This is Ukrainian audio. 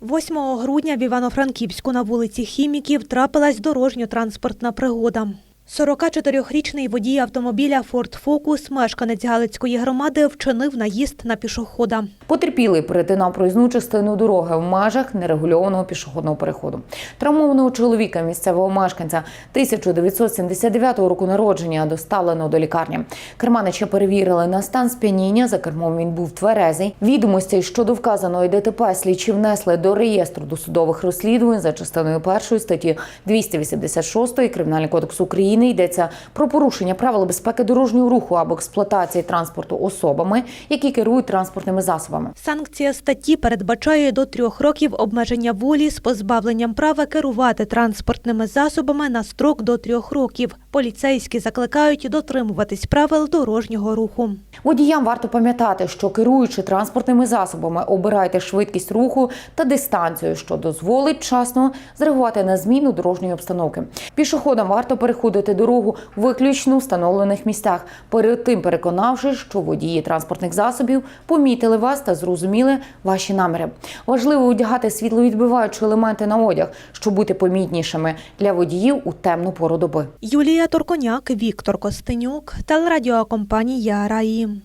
8 грудня в Івано-Франківську на вулиці Хіміків трапилась дорожньо-транспортна пригода. 44-річний водій автомобіля Ford Focus, мешканець Галицької громади, вчинив наїзд на пішохода. Потерпілий перетинав проїзну частину дороги в межах нерегульованого пішохідного переходу. Травмованого чоловіка, місцевого мешканця 1979 року народження, доставлено до лікарні. Керманича перевірили на стан сп'яніння. За кермом він був тверезий. Відомостей щодо вказаної ДТП слідчі внесли до реєстру досудових розслідувань за частиною першої статті 286 Кримінального кодексу України. Йдеться про порушення правил безпеки дорожнього руху або експлуатації транспорту особами, які керують транспортними засобами. Санкція статті передбачає до трьох років обмеження волі з позбавленням права керувати транспортними засобами на строк до трьох років. Поліцейські закликають дотримуватись правил дорожнього руху. Водіям варто пам'ятати, що керуючи транспортними засобами, обирайте швидкість руху та дистанцію, що дозволить вчасно зреагувати на зміну дорожньої обстановки. Пішоходам варто переходити дорогу виключно в встановлених місцях, перед тим переконавшись, що водії транспортних засобів помітили вас та зрозуміли ваші наміри. Важливо одягати світловідбиваючі елементи на одяг, щоб бути помітнішими для водіїв у темну пору доби. Юлія Торконяк, Віктор Костенюк, телерадіокомпанія Раї.